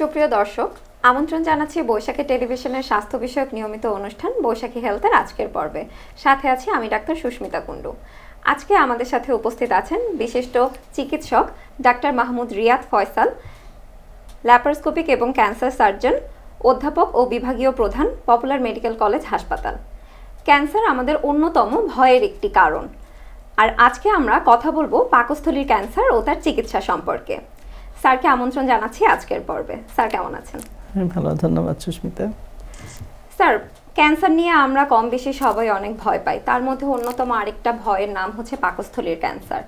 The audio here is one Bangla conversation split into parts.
সুপ্রিয় দর্শক, আমন্ত্রণ জানাচ্ছি বৈশাখী টেলিভিশনের স্বাস্থ্য বিষয়ক নিয়মিত অনুষ্ঠান বৈশাখী হেলথের আজকের পর্বে। সাথে আছি আমি ডাক্তার সুস্মিতা কুণ্ডু। আজকে আমাদের সাথে উপস্থিত আছেন বিশিষ্ট চিকিৎসক ডাক্তার মাহমুদ রিয়াদ ফয়সাল ল্যাপারোস্কোপিক এবং ক্যান্সার সার্জন অধ্যাপক ও বিভাগীয় প্রধান পপুলার মেডিকেল কলেজ হাসপাতাল। ক্যান্সার আমাদের অন্যতম ভয়ের একটি কারণ। আর আজকে আমরা কথা বলব পাকস্থলীর ক্যান্সার ও তার চিকিৎসা সম্পর্কে। স্যারকে আমন্ত্রণ জানাচ্ছি আজকের পর্বে। স্যার কেমন আছেন? ভালো ধন্যবাদ সুস্মিতা। স্যার ক্যান্সার নিয়ে আমরা কম বেশি সবাই অনেক ভয় পাই। তার মধ্যে অন্যতম আরেকটা ভয়ের নাম হচ্ছে পাকস্থলীর ক্যান্সার।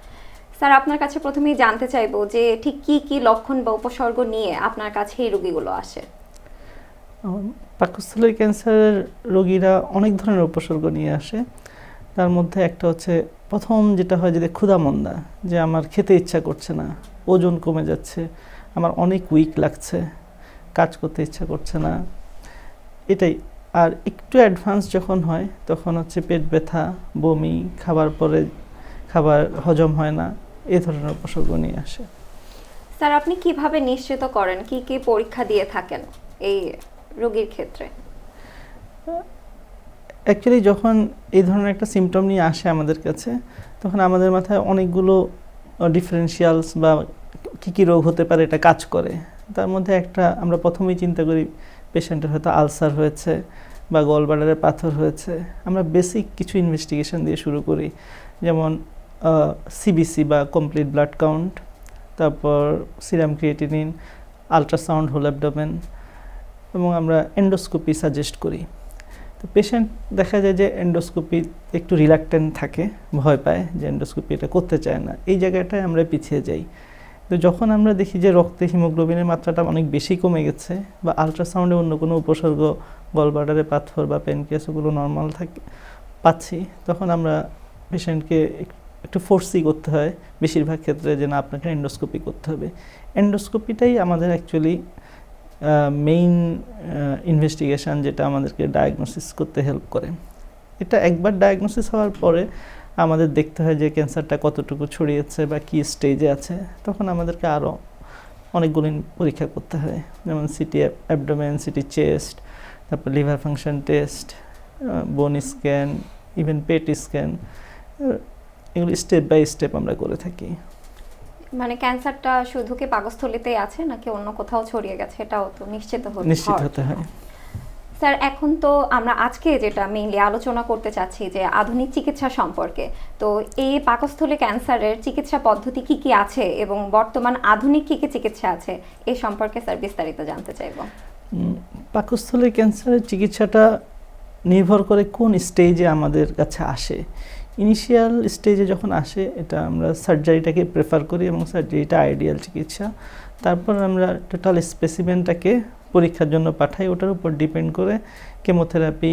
স্যার আপনার কাছে প্রথমেই জানতে চাইব যে ঠিক কি কি লক্ষণ বা উপসর্গ নিয়ে আপনার কাছে এই রোগীগুলো আসে? পাকস্থলীর ক্যান্সারের রোগীরা অনেক ধরনের উপসর্গ নিয়ে আসে। তার মধ্যে একটা হচ্ছে প্রথম যেটা হয় যে ক্ষুধামন্দা যে আমার খেতে ইচ্ছা করছে না। ওজন কমে যাচ্ছে আমার অনেক উইক লাগছে কাজ করতে ইচ্ছা করছে না। এটাই। আর একটু অ্যাডভান্স যখন হয় তখন হচ্ছে পেট ব্যথা বমি খাবার পরে খাবার হজম হয় না এ ধরনের উপসর্গ নিয়ে আসে। স্যার আপনি কীভাবে নিশ্চিত করেন কি কি পরীক্ষা দিয়ে থাকেন এই রোগীর ক্ষেত্রে? অ্যাকচুয়ালি যখন এই ধরনের একটা সিমটম নিয়ে আসে আমাদের কাছে তখন আমাদের মাথায় অনেকগুলো ডিফারেন্সিয়ালস বা কী কী রোগ হতে পারে এটা কাজ করে। তার মধ্যে একটা আমরা প্রথমেই চিন্তা করি পেশেন্টের হয়তো আলসার হয়েছে বা গলবাডারে পাথর হয়েছে। আমরা বেসিক কিছু ইনভেস্টিগেশন দিয়ে শুরু করি, যেমন সিবিসি বা কমপ্লিট ব্লাড কাউন্ট তারপর সিরাম ক্রিয়েটিনিন আলট্রাসাউন্ড হোল এবং আমরা এন্ডোস্কোপি সাজেস্ট করি। তো পেশেন্ট দেখা যায় যে এন্ডোস্কোপি একটু রিলাক্টেন্ট থাকে, ভয় পায় যে এন্ডোস্কোপি এটা করতে চায় না। এই জায়গাটায় আমরা পিছিয়ে যাই। তো যখন আমরা দেখি যে রক্তে হিমোগ্লোবিনের মাত্রাটা অনেক বেশি কমে গেছে বা আলট্রাসাউন্ডে অন্য কোনো উপসর্গ গলবাডারে পাথর বা পেনকেস ওগুলো নর্মাল থাকে, পাচ্ছি, তখন আমরা পেশেন্টকে একটু ফোর্সই করতে হয়। বেশিরভাগ ক্ষেত্রে যে না, আপনাকে এন্ডোস্কোপি করতে হবে। এন্ডোস্কোপিটাই আমাদের অ্যাকচুয়ালি মেইন ইনভেস্টিগেশন যেটা আমাদেরকে ডায়াগনোসিস করতে হেল্প করে। এটা একবার ডায়াগনোসিস হওয়ার পরে আমাদের দেখতে হয় যে ক্যান্সারটা কতটুকু ছড়িয়েছে বা কী স্টেজে আছে। তখন আমাদেরকে আরও অনেকগুলো পরীক্ষা করতে হয়। যেমন সিটি অ্যাবডোমেন সিটি চেস্ট তারপর liver function test bone scan even PET scan এগুলি স্টেপ বাই স্টেপ আমরা করে থাকি। মানে ক্যান্সারটা শুধু কি পাকস্থলীতেই আছে নাকি অন্য কোথাও ছড়িয়ে গেছে? এটাও তো নিশ্চিত হতে নিশ্চিত হতে হয়। স্যার এখন তো আমরা আজকে যেটা মেইনলি আলোচনা করতে চাচ্ছি যে আধুনিক চিকিৎসা সম্পর্কে। তো এই পাকস্থলী ক্যান্সারের চিকিৎসা পদ্ধতি কি কি আছে এবং বর্তমান আধুনিক কি কি চিকিৎসা আছে এ সম্পর্কে স্যার বিস্তারিত জানতে চাইব। পাকস্থলী ক্যান্সারের চিকিৎসাটা নির্ভর করে কোন স্টেজে আমাদের কাছে আসে। ইনিশিয়াল স্টেজে যখন আসে, এটা আমরা সার্জারিটাকে প্রেফার করি এবং সার্জারিটা আইডিয়াল চিকিৎসা। তারপর আমরা টোটাল স্পেসিমেনটাকে পরীক্ষার জন্য পাঠাই। ওটার উপর ডিপেন্ড করে কেমোথেরাপি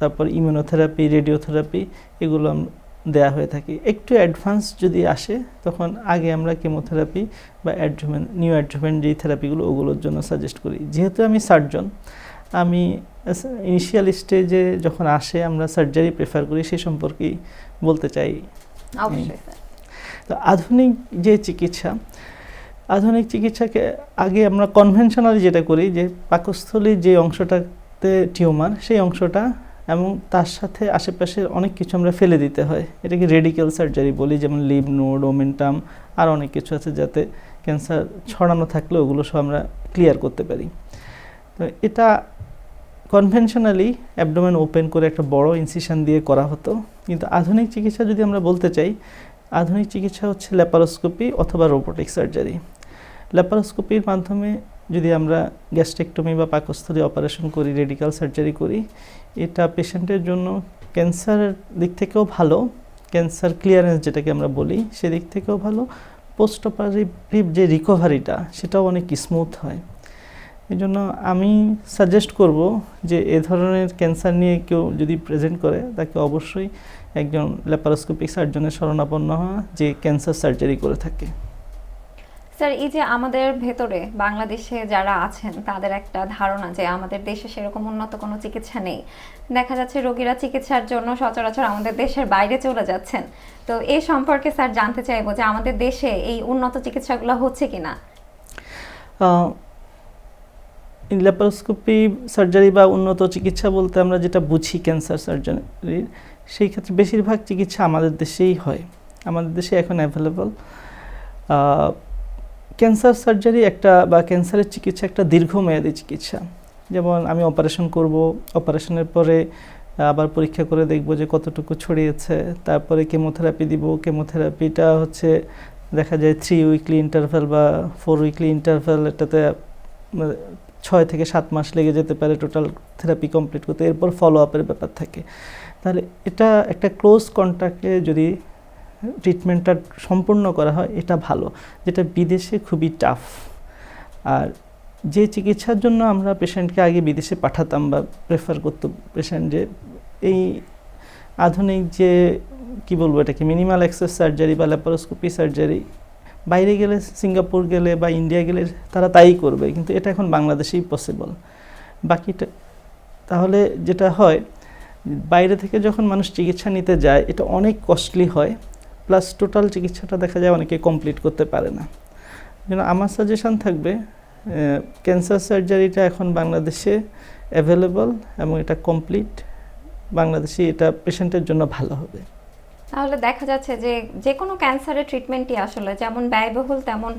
তারপর ইমিউনোথেরাপি রেডিওথেরাপি এগুলো দেয়া হয়ে থাকে। একটু অ্যাডভান্স যদি আসে, তখন আগে আমরা কেমোথেরাপি বা অ্যাডজুমেন্ট নিউ অ্যাডজুমেন্ট যেই থেরাপিগুলো ওগুলোর জন্য সাজেস্ট করি। যেহেতু আমি সার্জন আমি ইনিশিয়াল স্টেজে যখন আসে আমরা সার্জারি প্রেফার করি সে সম্পর্কেই বলতে চাই। তো আধুনিক যে চিকিৎসা আধুনিক চিকিৎসাকে আগে আমরা কনভেনশনালি যেটা করি যে পাকস্থলীর যে অংশটাতে টিউমার সেই অংশটা এবং তার সাথে আশেপাশের অনেক কিছু আমরা ফেলে দিতে হয়। এটাকে রেডিক্যাল সার্জারি বলি যেমন লিভ নোড ওমেন্টাম আর অনেক কিছু আছে যাতে ক্যান্সার ছড়ানো থাকলে ওগুলো সব আমরা ক্লিয়ার করতে পারি। তো এটা কনভেনশনালি অ্যাবডোমেন ওপেন করে একটা বড় ইনসিশন দিয়ে করা হতো। কিন্তু আধুনিক চিকিৎসা যদি আমরা বলতে চাই, আধুনিক চিকিৎসা হচ্ছে ল্যাপারোস্কোপি অথবা রোবোটিক সার্জারি ল্যাপারোস্কোপির মাধ্যমে যদি আমরা গ্যাস্ট্রেক্টমি বা পাকস্থলী অপারেশন করি রেডিক্যাল সার্জারি করি, এটা পেশেন্টের জন্য ক্যান্সারের দিক থেকেও ভালো। ক্যান্সার ক্লিয়ারেন্স যেটাকে আমরা বলি, সেদিক থেকেও ভালো। পোস্ট অপারেটিভ যে রিকভারিটা সেটাও অনেক স্মুথ হয়। এই জন্য আমি সাজেস্ট করব যে এ ধরনের ক্যান্সার নিয়ে কেউ যদি প্রেজেন্ট করে তাকে অবশ্যই একজন ল্যাপারোস্কোপিক সার্জনের শরণাপন্ন হওয়া যে ক্যান্সার সার্জারি করে থাকে। স্যার এই যে আমাদের ভেতরে বাংলাদেশে যারা আছেন তাদের একটা ধারণা যে আমাদের দেশে সেরকম উন্নত কোনো চিকিৎসা নেই। দেখা যাচ্ছে রোগীরা চিকিৎসার জন্য সচরাচর আমাদের দেশের বাইরে চলে যাচ্ছেন। তো এই সম্পর্কে স্যার জানতে চাইব যে আমাদের দেশে এই উন্নত চিকিৎসাগুলো হচ্ছে কিনা? ল্যাপারোস্কোপি সার্জারি বা উন্নত চিকিৎসা বলতে আমরা যেটা বুঝি ক্যান্সার সার্জারির সেই ক্ষেত্রে বেশিরভাগ চিকিৎসা আমাদের দেশেই হয়। আমাদের দেশে এখন অ্যাভেলেবল ক্যান্সার সার্জারি একটা বা ক্যান্সারের চিকিৎসা একটা দীর্ঘমেয়াদী চিকিৎসা। যেমন আমি অপারেশন করব অপারেশনের পরে আবার পরীক্ষা করে দেখব যে কতটুকু ছড়িয়েছে। তারপরে কেমোথেরাপি দিব। কেমোথেরাপিটা হচ্ছে দেখা যায় থ্রি উইকলি ইন্টারভ্যাল বা ফোর উইকলি ইন্টারভ্যাল এটাতে ছয় থেকে সাত মাস লেগে যেতে পারে টোটাল থেরাপি কমপ্লিট করতে, এরপর ফলো আপের ব্যাপার থাকে। তাহলে এটা একটা ক্লোজ কন্ট্যাক্টে যদি ট্রিটমেন্টটা সম্পূর্ণ করা হয়, এটা ভালো। যেটা বিদেশে খুবই টাফ আর যে চিকিৎসার জন্য আমরা পেশেন্টকে আগে বিদেশে পাঠাতাম বা প্রেফার করতো পেশেন্ট যে, এই আধুনিক যে, কি বলব এটাকে মিনিমাল অ্যাক্সেস সার্জারি বা ল্যাপারোস্কোপি সার্জারি বাইরে গেলে সিঙ্গাপুর গেলে বা ইন্ডিয়া গেলে তারা তাই করবে, কিন্তু এটা এখন বাংলাদেশেই পসিবল বাকিটা, তাহলে যেটা হয়, বাইরে থেকে যখন মানুষ চিকিৎসা নিতে যায়, এটা অনেক কস্টলি হয় প্লাস টোটাল চিকিৎসাটা দেখা যায় অনেকে কমপ্লিট করতে পারে না। যেন আমার সাজেশান থাকবে ক্যান্সার সার্জারিটা এখন বাংলাদেশে অ্যাভেলেবল এবং এটা কমপ্লিট বাংলাদেশে এটা পেশেন্টের জন্য ভালো হবে। তাহলে দেখা যাচ্ছে যে যে কোনো ক্যান্সারের ট্রিটমেন্টই আসলে, যেমন ব্যয়বহুল তেমন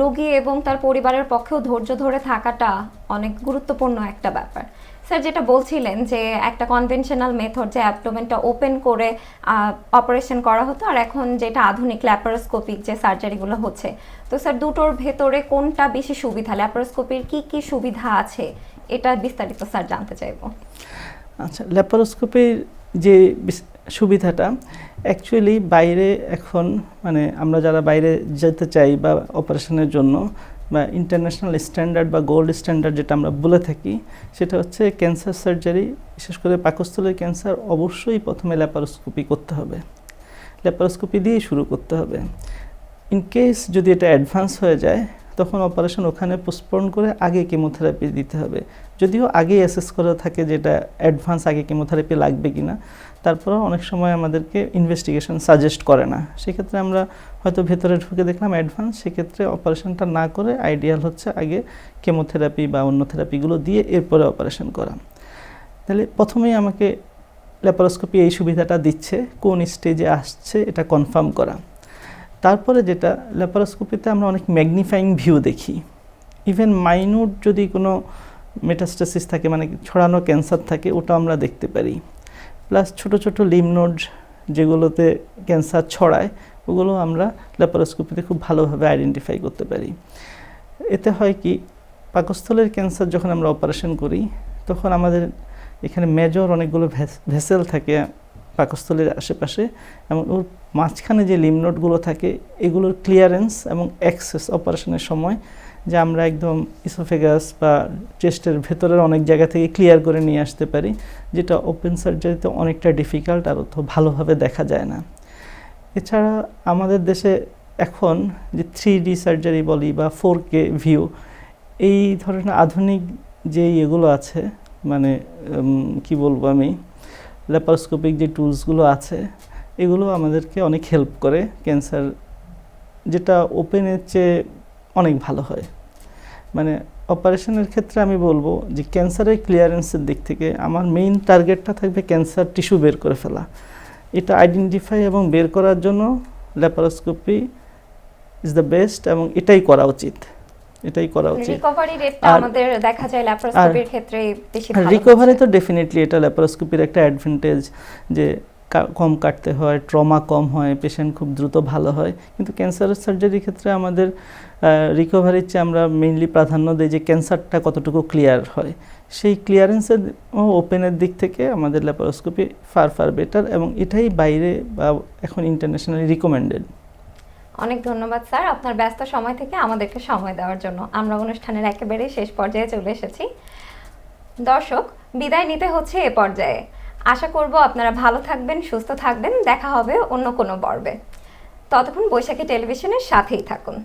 রোগী এবং তার পরিবারের পক্ষেও ধৈর্য ধরে থাকাটা অনেক গুরুত্বপূর্ণ একটা ব্যাপার। স্যার, যেটা বলছিলেন যে একটা কনভেনশনাল মেথড যে অ্যাবডোমেনটা ওপেন করে অপারেশন করা হতো, আর এখন যেটা আধুনিক ল্যাপারোস্কোপিক যে সার্জারিগুলো হচ্ছে। তো স্যার, দুটোর ভেতরে কোনটা বেশি সুবিধা? ল্যাপারোস্কোপির কি কি সুবিধা আছে? এটা বিস্তারিত স্যার জানতে চাইব। আচ্ছা ল্যাপারোস্কোপির যে সুবিধাটা অ্যাকচুয়ালি বাইরে এখন মানে আমরা যারা বাইরে যেতে চাই বা অপারেশনের জন্য বা ইন্টারন্যাশনাল স্ট্যান্ডার্ড বা গোল্ড স্ট্যান্ডার্ড যেটা আমরা বলে থাকি, সেটা হচ্ছে ক্যান্সার সার্জারি বিশেষ করে পাকস্থলের ক্যান্সার অবশ্যই প্রথমে ল্যাপারোস্কোপি করতে হবে। ল্যাপারোস্কোপি দিয়ে শুরু করতে হবে। ইন কেস যদি এটা অ্যাডভান্স হয়ে যায় তখন অপারেশন ওখানে পোস্টপোন করে আগে কেমোথেরাপি দিতে হবে। যদিও আগে অ্যাসেস করা থাকে যেটা অ্যাডভান্স আগে কেমোথেরাপি লাগবে কি না তারপরেও অনেক সময় আমাদেরকে ইনভেস্টিগেশন সাজেস্ট করে না। সেক্ষেত্রে আমরা হয়তো ভেতরে ঢুকে দেখলাম অ্যাডভান্স সেক্ষেত্রে অপারেশনটা না করে আইডিয়াল হচ্ছে আগে কেমোথেরাপি বা অন্য থেরাপিগুলো দিয়ে এরপরে অপারেশন করা। তাহলে প্রথমেই আমাকে ল্যাপারোস্কোপি এই সুবিধাটা দিচ্ছে, কোন স্টেজে আসছে, এটা কনফার্ম করা। তারপরে যেটা ল্যাপারোস্কোপিতে আমরা অনেক ম্যাগনিফাইং ভিউ দেখি। ইভেন মাইনুট যদি কোনো মেটাস্টাসিস থাকে মানে ছড়ানো ক্যান্সার থাকে, ওটা আমরা দেখতে পারি। প্লাস ছোট ছোট লিমনোড যেগুলোতে ক্যান্সার ছড়ায়, ওগুলো আমরা ল্যাপারোস্কোপিতে খুব ভালোভাবে আইডেন্টিফাই করতে পারি। এতে হয় কি, পাকস্থলের ক্যান্সার যখন আমরা অপারেশন করি, তখন আমাদের এখানে মেজর অনেকগুলো ভেসেল থাকে। পাকস্থলীর আশেপাশে এবং ওর মাঝখানে যে লিমনোটগুলো থাকে, এগুলোর ক্লিয়ারেন্স এবং অ্যাক্সেস অপারেশনের সময় যে আমরা একদম ইসোফেগাস বা চেস্টের ভেতরের অনেক জায়গা থেকে ক্লিয়ার করে নিয়ে আসতে পারি, যেটা ওপেন সার্জারিতে অনেকটা ডিফিকাল্ট আর অত ভালোভাবে দেখা যায় না। এছাড়া আমাদের দেশে এখন যে থ্রি ডি সার্জারি বলি বা ফোর কে ভিউ এই ধরনের আধুনিক যে এগুলো আছে মানে কি বলব আমি ল্যাপারোস্কোপিক যে টুলসগুলো আছে, এগুলো আমাদেরকে অনেক হেল্প করে ক্যান্সার যেটা ওপেনের চেয়ে অনেক ভালো হয়। মানে অপারেশনের ক্ষেত্রে আমি বলব যে ক্যান্সারের ক্লিয়ারেন্সের দিক থেকে আমার মেইন টার্গেটটা থাকবে ক্যান্সার টিস্যু বের করে ফেলা। এটা আইডেন্টিফাই এবং বের করার জন্য ল্যাপারোস্কোপি ইজ দ্য বেস্ট এবং এটাই করা উচিত। এটাই করা উচিত। রিকভারি রেটটা আমাদের দেখা যায় ল্যাপারোস্কোপির ক্ষেত্রে বেশি ভালো রিকভারি তো ডেফিনেটলি এটা ল্যাপারোস্কোপির একটা অ্যাডভান্টেজ যে কম কাটতে হয় ট্রমা কম হয় পেশেন্ট খুব দ্রুত ভালো হয়। কিন্তু ক্যান্সারের সার্জারির ক্ষেত্রে আমাদের রিকভারির চেয়ে আমরা মেইনলি প্রাধান্য দিই যে ক্যান্সারটা কতটুকু ক্লিয়ার হয়। সেই ক্লিয়ারেন্সের ওপেনের দিক থেকে আমাদের ল্যাপারোস্কোপি ফার ফার বেটার এবং এটাই বাইরে বা এখন ইন্টারন্যাশনালি রিকমেন্ডেড অনেক ধন্যবাদ, স্যার। আপনার ব্যস্ত সময় থেকে আমাদেরকে সময় দেওয়ার জন্য। আমরা অনুষ্ঠানের একেবারে শেষ পর্যায়ে চলে এসেছি। দর্শক, বিদায় নিতে হচ্ছে এ পর্যায়ে। আশা করব আপনারা ভালো থাকবেন, সুস্থ থাকবেন। দেখা হবে অন্য কোনো পর্বে। ততক্ষণ বৈশাখী টেলিভিশনের সাথেই থাকুন।